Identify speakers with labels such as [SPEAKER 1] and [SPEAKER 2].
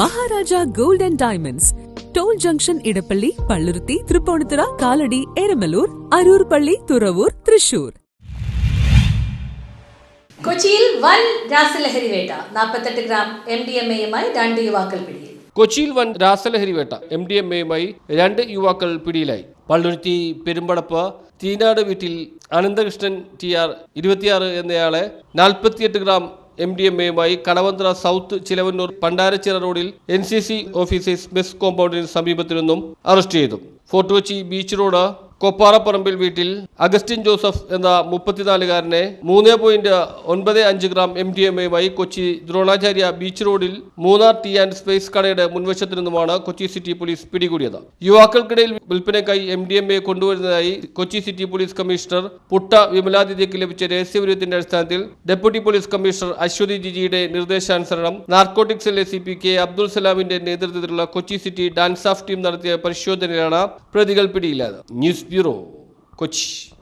[SPEAKER 1] Maharaja gold and diamonds. Toll junction Edappally Palluruthy Tripunithura Kalady Eramalloor Aroor പള്ളി തുറവൂർ തൃശൂർ.
[SPEAKER 2] കൊച്ചിയിൽ വൻ രാസലഹരി വേട്ട നാൽപ്പത്തെട്ട് ഗ്രാം എം ഡി എം എയുമായി രണ്ട് യുവാക്കൾ പിടിയിൽ.
[SPEAKER 3] കൊച്ചിയിൽ വൻ രാസലഹരി വേട്ട എം ഡി എം എയുമായി രണ്ട് യുവാക്കൾ പിടിയിലായി. പള്ളുരുത്തി പെരുമ്പടപ്പ് തീനാട് വീട്ടിൽ അനന്തകൃഷ്ണൻ ടി ആർ ഇരുപത്തിയാറ് എന്നയാളെ നാൽപ്പത്തിയെട്ട് ഗ്രാം എം ഡി എം എയുമായി കടവന്ത്ര സൗത്ത് ചിലവന്നൂർ പണ്ടാരച്ചിറ റോഡിൽ N C C officers bus കോമ്പൗണ്ടിന് സമീപത്തു നിന്നും അറസ്റ്റ് ചെയ്തു. ഫോർട്ട് കൊച്ചി ബീച്ച് റോഡ് കൊപ്പാറപ്പറമ്പിൽ വീട്ടിൽ അഗസ്റ്റിൻ ജോസഫ് എന്ന മുപ്പത്തിനാലുകാരനെ മൂന്ന് പോയിന്റ് ഒൻപത് അഞ്ച് ഗ്രാം എം ഡി എം എയുമായി കൊച്ചി ദ്രോണാചാര്യ ബീച്ച് റോഡിൽ മൂന്നാർ ടി ആൻഡ് സ്പേസ് കടയുടെ മുൻവശത്തു നിന്നുമാണ് കൊച്ചി സിറ്റി പോലീസ് പിടികൂടിയത്. യുവാക്കൾക്കിടയിൽ വിൽപ്പനയ്ക്കായി M D M A കൊണ്ടുവരുന്നതായി Kochi city police commissioner Putta വിമലാതിഥിക്ക് ലഭിച്ച രഹസ്യവിവരത്തിന്റെ അടിസ്ഥാനത്തിൽ ഡെപ്യൂട്ടി പോലീസ് കമ്മീഷണർ അശ്വതി ജിജിയുടെ നിർദ്ദേശാനുസരണം narcotics L C P K Abdul സലാമിന്റെ നേതൃത്വത്തിലുള്ള Kochi city dance of team നടത്തിയ പരിശോധനയിലാണ് പ്രതികൾ പിടിയിലായത്. News bureau Kochi